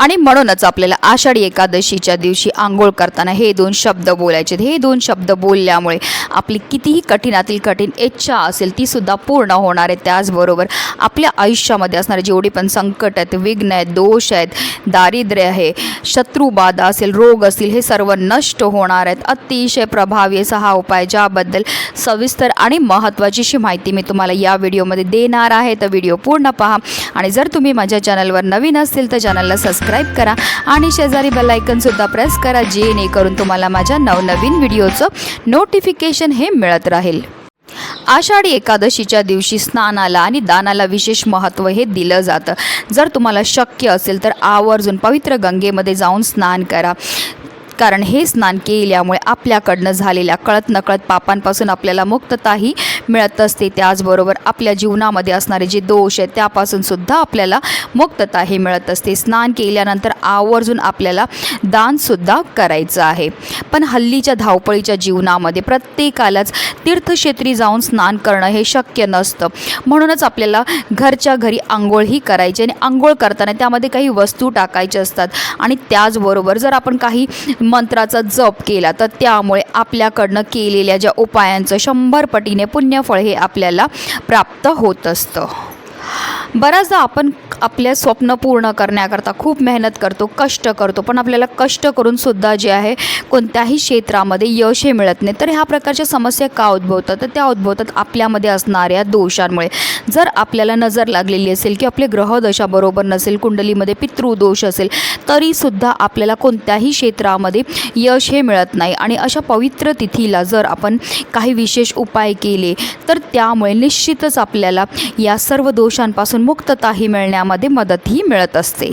आणि म्हणूनच आपल्याला आषाढी एकादशीच्या दिवशी आंघोळ करताना हे दोन शब्द बोलायचे हे दोन शब्द बोलल्यामुळे आपली कितीही कठीणातील कठीण इच्छा असेल ती सुद्धा पूर्ण होणार आहे. त्याचबरोबर आपल्या आयुष्यामध्ये असणारे जेवढे पण संकट आहेत विघ्न आहेत दोष आहेत दारिद्र्य आहे शत्रुबाधा असेल रोग असतील हे सर्व नष्ट होणार आहेत. अतिशय प्रभावी असा हा उपाय ज्याबद्दल सविस्तर आणि महत्त्वाचीशी माहिती मी तुम्हाला या व्हिडिओमध्ये देणार आहे. तर व्हिडिओ पूर्ण पहा आणि जर तुम्ही माझ्या चॅनलवर नवीन असतील तर चॅनलला सबस्क्राईब करा आणि शेजारी बेलायकनसुद्धा प्रेस करा जेणेकरून तुम्हाला माझ्या नवनवीन व्हिडिओचं नोटिफिकेशन हे मिळत राहील. आषाढी एकादशीच्या दिवशी स्नानाला आणि दानाला विशेष महत्त्व हे दिलं जातं. जर तुम्हाला शक्य असेल तर आवर्जून पवित्र गंगेमध्ये जाऊन स्नान करा. कारण हे स्नान केल्यामुळे आपल्याकडनं झालेल्या कळत नकळत पापांपासून आपल्याला मुक्तताही मिळत असते. त्याचबरोबर आपल्या जीवनामध्ये असणारे जे दोष आहेत त्यापासून सुद्धा आपल्याला मुक्तताही मिळत असते. स्नान केल्यानंतर आवर्जून आपल्याला दानसुद्धा करायचं आहे. पण हल्लीच्या धावपळीच्या जीवनामध्ये प्रत्येकालाच तीर्थक्षेत्री जाऊन स्नान करणं हे शक्य नसतं. म्हणूनच आपल्याला घरच्या घरी आंघोळही करायची आणि आंघोळ करताना त्यामध्ये काही वस्तू टाकायच्या असतात. आणि त्याचबरोबर जर आपण काही मंत्राचा जप केला तर त्यामुळे आपल्याकडनं केलेल्या ज्या उपायांचं शंभर पटीने पुण्यफळ हे आपल्याला प्राप्त होत असतं. बऱ्याचदा आपण आपले स्वप्न पूर्ण करण्याकरता खूप मेहनत करतो कष्ट करतो पण आपल्याला कष्ट करून सुद्धा जे आहे कोणत्याही क्षेत्रामध्ये यश हे मिळत नाही. तर ह्या प्रकारच्या समस्या का उद्भवतात? तर त्या उद्भवतात आपल्यामध्ये असणाऱ्या दोषांमुळे. जर आपल्याला नजर लागलेली असेल की आपले ग्रहदशा बरोबर नसेल कुंडलीमध्ये पितृदोष असेल तरीसुद्धा आपल्याला कोणत्याही क्षेत्रामध्ये यश हे मिळत नाही. आणि अशा पवित्र तिथीला जर आपण काही विशेष उपाय केले तर त्यामुळे निश्चितच आपल्याला या सर्व दोषांपासून मुक्तताही मिळण्या मिळण्यामध्ये मदतही मिळत असते.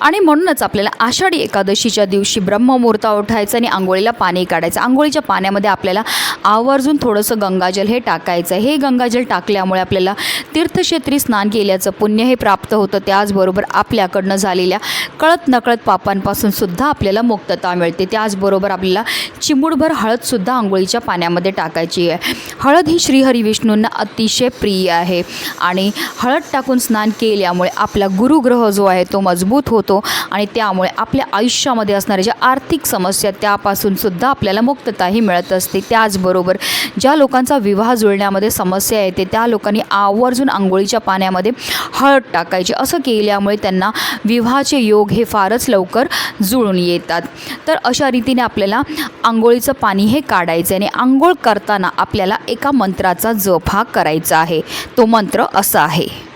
आणि म्हणूनच आपल्याला आषाढी एकादशीच्या दिवशी ब्रह्ममुहूर्ता उठायचं आणि आंघोळीला पाणी काढायचं. आंघोळीच्या पाण्यामध्ये आपल्याला आवर्जून थोडंसं गंगाजल हे टाकायचं हे गंगाजल टाकल्यामुळे आपल्याला तीर्थक्षेत्री स्नान केल्याचं पुण्य हे प्राप्त होतं. त्याचबरोबर आपल्याकडनं झालेल्या कळत नकळत पापांपासून सुद्धा आपल्याला मुक्तता मिळते. त्याचबरोबर आपल्याला चिमूडभर हळदसुद्धा आंघोळीच्या पाण्यामध्ये टाकायची आहे. हळद ही श्रीहरी विष्णूंना अतिशय प्रिय आहे. आणि हळद टाकून स्नान केल्यामुळे आपला गुरुग्रह जो आहे तो मजबूत होतो आणि त्यामुळे आपल्या आयुष्यामध्ये असणाऱ्या ज्या आर्थिक समस्या त्यापासून सुद्धा आपल्याला मुक्तताही मिळत असते. त्याचबरोबर ज्या लोकांचा विवाह जुळण्यामध्ये समस्या येते त्या लोकांनी आवर्जून आंघोळीच्या पाण्यामध्ये हळद टाकायची. असं केल्यामुळे त्यांना विवाहाचे योग हे फारच लवकर जुळून येतात. तर अशा रीतीने आपल्याला आंघोळीचं पाणी हे काढायचं आणि आंघोळ करताना आपल्याला एका मंत्राचा जप हा करायचा आहे. तो मंत्र असा आहे.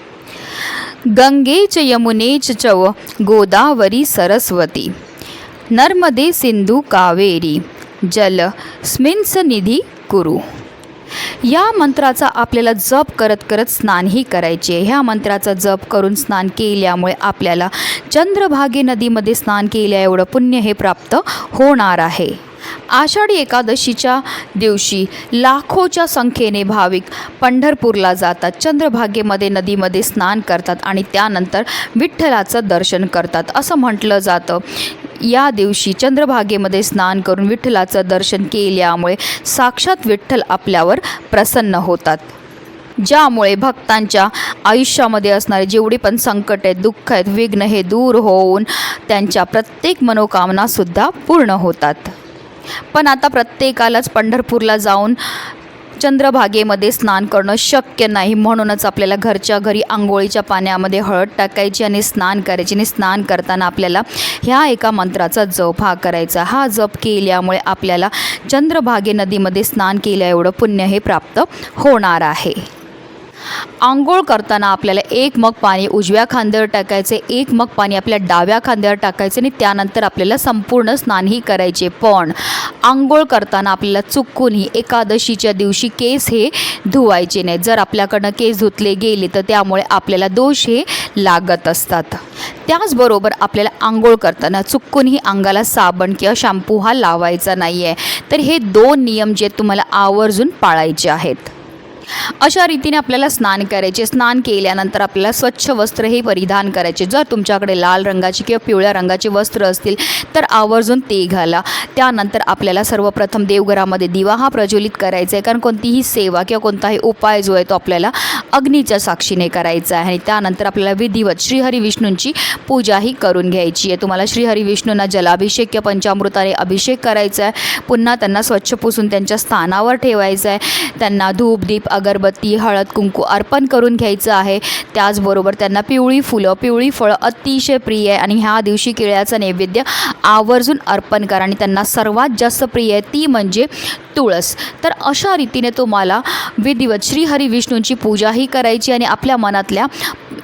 गंगे च यमुने च चव गोदावरी सरस्वती। नर्मदे सिंधू कावेरी। जल स्मिन्स निधी कुरु। या मंत्राचा आपल्याला जप करत करत स्नानही करायचे ह्या मंत्राचा जप करून स्नान केल्यामुळे आपल्याला चंद्रभागे नदीमध्ये स्नान केल्या एवढं पुण्य हे प्राप्त होणार आहे. आषाढी एकादशीच्या दिवशी लाखोच्या संख्येने भाविक पंढरपूरला जातात. चंद्रभागेमध्ये नदीमध्ये स्नान करतात आणि त्यानंतर विठ्ठलाचं दर्शन करतात. असं म्हटलं जातं. या दिवशी चंद्रभागेमध्ये स्नान करून विठ्ठलाचं दर्शन केल्यामुळे साक्षात विठ्ठल आपल्यावर प्रसन्न होतात. ज्यामुळे भक्तांच्या आयुष्यामध्ये असणारे जेवढी पण संकट आहेत दुःख आहेत विघ्न हे दूर होऊन त्यांच्या प्रत्येक मनोकामनासुद्धा पूर्ण होतात. पण आता प्रत्येकालाच पंढरपूरला जाऊन चंद्रभागेमध्ये स्नान करणं शक्य नाही. म्हणूनच आपल्याला घरच्या घरी आंघोळीच्या पाण्यामध्ये हळद टाकायची आणि स्नान करायची. आणि स्नान करताना आपल्याला ह्या एका मंत्राचा जप हा करायचा. हा जप केल्यामुळे आपल्याला चंद्रभागे नदीमध्ये स्नान केल्या एवढं पुण्य हे प्राप्त होणार आहे. आंघोळ करताना आपल्याला एक मग पाणी उजव्या खांद्यावर टाकायचे एक मग पाणी आपल्या डाव्या खांद्यावर टाकायचे आणि त्यानंतर आपल्याला संपूर्ण स्नानही करायचे. पण आंघोळ करताना आपल्याला चुकूनही एकादशीच्या दिवशी केस हे धुवायचे नाही जर आपल्याकडनं केस धुतले गेले तर त्यामुळे आपल्याला दोष हे लागत असतात. त्याचबरोबर आपल्याला आंघोळ करताना चुकूनही अंगाला साबण किंवा शॅम्पू हा लावायचा नाही आहे तर हे दोन नियम जे तुम्हाला आवर्जून पाळायचे आहेत. अशा रीतीने आपल्याला स्नान करायचे. स्नान केल्यानंतर आपल्याला स्वच्छ वस्त्र हे परिधान करायचे. जर तुमच्याकडे लाल रंगाची किंवा पिवळ्या रंगाची वस्त्र असतील तर आवर्जून ते घाला. त्यानंतर आपल्याला सर्वप्रथम देवघरामध्ये दिवा हा प्रज्वलित करायचा आहे. कारण कोणतीही सेवा किंवा कोणताही उपाय जो आहे तो आपल्याला अग्नीच्या साक्षीने करायचा आहे. आणि त्यानंतर आपल्याला विधिवत श्रीहरी विष्णूंची पूजाही करून घ्यायची आहे. तुम्हाला श्रीहरी विष्णूंना जलाभिषेक किंवा पंचामृताने अभिषेक करायचा आहे. पुन्हा त्यांना स्वच्छ पुसून त्यांच्या स्थानावर ठेवायचं आहे. त्यांना धूप दीप अगरबत्ती हळद कुंकू अर्पण करून घ्यायचं आहे. त्याचबरोबर त्यांना पिवळी फुलं पिवळी फळं अतिशय प्रिय आहे आणि ह्या दिवशी केळ्याचं नैवेद्य आवर्जून अर्पण करा आणि त्यांना सर्वात जास्त प्रिय आहे ती म्हणजे तुळस. तर अशा रीतीने तुम्हाला विधिवत श्रीहरी विष्णूंची पूजाही करायची आणि आपल्या मनातल्या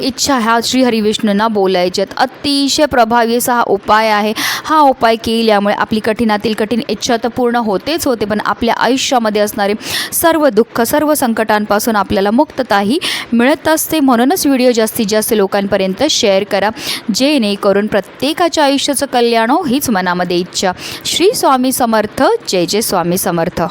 इच्छा ह्या श्री विष्णूंना बोलायच्यात. अतिशय प्रभावी असा हा उपाय आहे. हा उपाय केल्यामुळे आपली कठीणातील कठीण इच्छा तर पूर्ण होतेच होते पण आपल्या आयुष्यामध्ये असणारे सर्व दुःख सर्व संकटांपासून आपल्याला मुक्तताही मिळत असते. म्हणूनच व्हिडिओ जास्तीत जास्त लोकांपर्यंत शेअर करा. जेणेकरून प्रत्येकाच्या आयुष्याचं कल्याण हो हीच मनामध्ये इच्छा. श्री स्वामी समर्थ. जय जय स्वामी समर्थ.